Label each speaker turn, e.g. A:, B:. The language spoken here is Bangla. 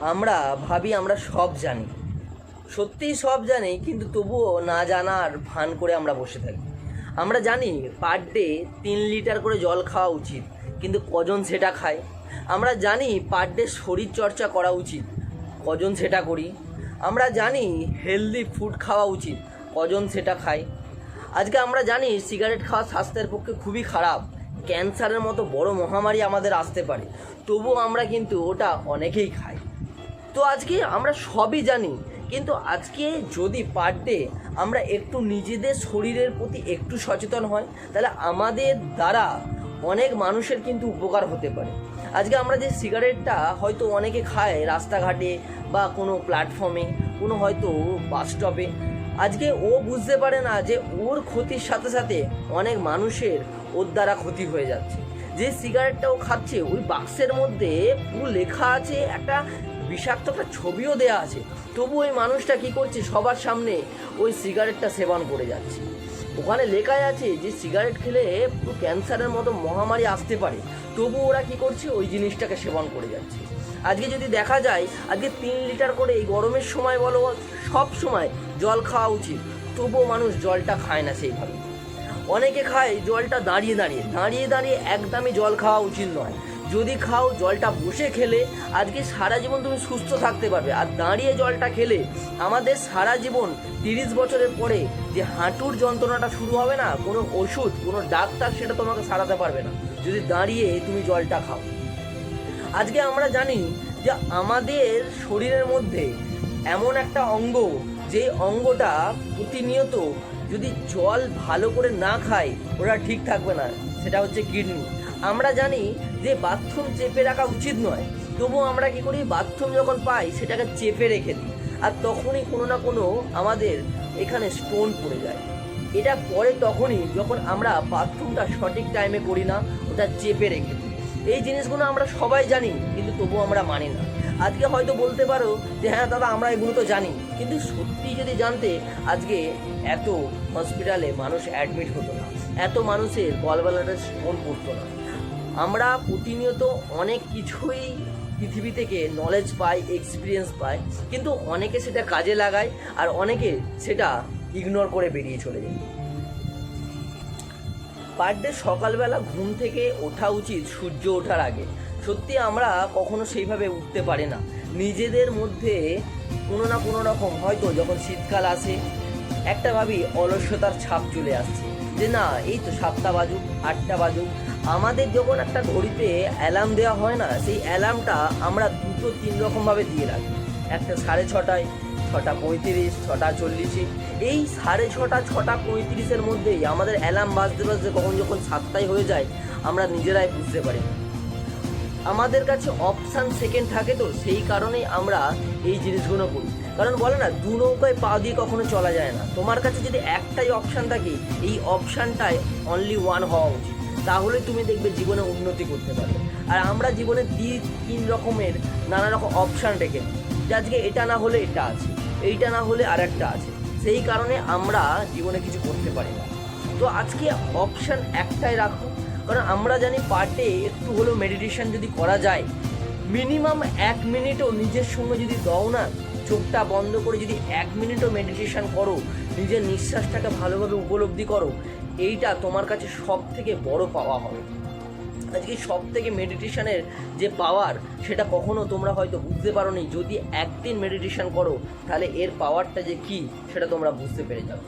A: আমরা ভাবি আমরা সব জানি। সত্যিই সব জানি, কিন্তু তবুও না জানার ভান করে আমরা বসে থাকি। আমরা জানি পার ডে তিন লিটার করে জল খাওয়া উচিত, কিন্তু কজন সেটা খায়? আমরা জানি পার ডে শরীর চর্চা করা উচিত, কজন সেটা করি? আমরা জানি হেলদি ফুড খাওয়া উচিত, কজন সেটা খায়? আজকে আমরা জানি সিগারেট খাওয়া স্বাস্থ্যের পক্ষে খুবই খারাপ ক্যান্সারের মতো বড় মহামারী আমাদের আসতে পারে, তবুও আমরা কিন্তু ওটা অনেকেই খাই। তো আজকে আমরা সবই জানি, কিন্তু আজকে যদি পার ডে আমরা একটু নিজেদের শরীরের প্রতি একটু সচেতন হয় তাহলে আমাদের দ্বারা অনেক মানুষের কিন্তু উপকার হতে পারে। আজকে আমরা যে সিগারেটটা হয়তো অনেকে খায় রাস্তাঘাটে বা কোনো প্ল্যাটফর্মে কোনো হয়তো বাস স্টপে আজকে ও বুঝতে পারে না যে ওর ক্ষতির সাথে সাথে অনেক মানুষের ওর দ্বারা ক্ষতি হয়ে যাচ্ছে। যে সিগারেটটা ও খাচ্ছে, ওই বাক্সের মধ্যে পুরো লেখা আছে একটা বিষাক্ত একটা ছবিও দেয়া আছে। তবু ওই মানুষটা কি করছে সবার সামনে ওই সিগারেটটা সেবন করে যাচ্ছে। ওখানে লেখাই আছে যে সিগারেট খেলে ক্যান্সারের মতো মহামারী আসতে পারে। তবু ওরা কি করছে ওই জিনিসটাকে সেবন করে যাচ্ছে। আজকে যদি দেখা যায়, আজকে তিন লিটার করে এই গরমের সময় বলো, সব সময় জল খাওয়া উচিত। তবুও মানুষ জলটা খায় না সেইভাবে। অনেকে খায় জলটা দাঁড়িয়ে দাঁড়িয়ে। দাঁড়িয়ে দাঁড়িয়ে একদমই জল খাওয়া উচিত নয়। যদি খাও, জলটা বসে খেলে। আজকে সারা জীবন তুমি সুস্থ থাকতে পারবে। আর দাঁড়িয়ে জলটা খেলে, আমাদের সারা জীবন তিরিশ বছরের পরে যে হাঁটুর যন্ত্রণাটা শুরু হবে না, কোনো ওষুধ, কোনো ডাক্তার সেটা তোমাকে সারাতে পারবে না। যদি দাঁড়িয়ে তুমি জলটা খাও। আজকে আমরা জানি যে আমাদের শরীরের মধ্যে এমন একটা অঙ্গ, যে অঙ্গটা প্রতিনিয়ত যদি জল ভালো করে না খায় ওরা ঠিক থাকবে না। সেটা হচ্ছে কিডনি। আমরা জানি যে বাথরুম চেপে রাখা উচিত নয়। তবুও আমরা কি করি? বাথরুম যখন পাই, সেটাকে চেপে রেখে দিই। আর তখনই কোনো না কোনো আমাদের এখানে স্টোন পড়ে যায়। এটা পরে তখনই যখন আমরা বাথরুমটা সঠিক টাইমে করি না, ওটা চেপে রেখে দিই। এই জিনিসগুলো আমরা সবাই জানি, কিন্তু তবুও আমরা মানি না। আজকে হয়তো বলতে পারো যে হ্যাঁ দাদা, আমরা এগুলো তো জানি। কিন্তু সত্যি যদি জানতে, আজকে এত হসপিটালে মানুষ অ্যাডমিট হতো না। এত মানুষের গলবেলাটা স্টোন পড়তো না। আমরা প্রতিনিয়ত অনেক কিছুই পৃথিবী থেকে নলেজ পাই এক্সপিরিয়েন্স পাই, কিন্তু অনেকে সেটা কাজে লাগায় আর অনেকে সেটা ইগনোর করে বেরিয়ে চলে যায়। পার ডে সকালবেলা ঘুম থেকে ওঠা উচিত সূর্য ওঠার আগে। সত্যি আমরা কখনো সেইভাবে উঠতে পারি না। নিজেদের মধ্যে কোনো না কোনো রকম হয়তো যখন শীতকাল আসে, একটা ভাবি অলস্যতার ছাপ চলে আসছে যে, না, এই তো সাতটা বাজুক, আটটা বাজুক আমাদের যখন একটা ঘড়িতে অ্যালার্ম দেওয়া হয় না, সেই অ্যালার্মটা আমরা দুটো তিন রকমভাবে দিয়ে রাখি। একটা সাড়ে ছটায়, ছটা পঁয়ত্রিশ, ছটা চল্লিশে। এই সাড়ে ছটা ছটা পঁয়ত্রিশের মধ্যেই আমাদের অ্যালার্ম বাজতে বাজতে কখন যখন সাতটায় হয়ে যায়, আমরা নিজেরাই বুঝতে পারি। আমাদের কাছে অপশান সেকেন্ড থাকে তো, সেই কারণেই আমরা এই জিনিসগুলো করি। কারণ বলে না, দু নৌকায় পা দিয়ে কখনো চলা যায় না। তোমার কাছে যদি একটাই অপশান থাকে, এই অপশানটাই অনলি ওয়ান হওয়া উচিত। তাহলে তুমি দেখবে জীবনে উন্নতি করতে পারবে। আর আমরা জীবনে দুই তিন রকমের নানা রকম অপশান রেখে, যে আজকে এটা না হলে এটা আছে, এইটা না হলে আর একটা আছে, সেই কারণে আমরা জীবনে কিছু করতে পারি না। তো আজকে অপশান একটাই রাখো কারণ আমরা জানি পার্টে একটু হলেও মেডিটেশন যদি করা যায় মিনিমাম এক মিনিটও নিজের সঙ্গে যদি দাও না, চোখটা বন্ধ করে যদি এক মিনিটও মেডিটেশন করো, নিজের নিঃশ্বাসটাকে ভালোভাবে উপলব্ধি করো, এইটা তোমার কাছে সব থেকে বড় পাওয়া হবে। আজকে সব থেকে মেডিটেশনের যে পাওয়ার সেটা কখনো তোমরা হয়তো বুঝতে পারো নি যদি একদিন মেডিটেশন করো, তাহলে এর পাওয়ারটা যে কী, সেটা তোমরা বুঝতে পেরে যাবে।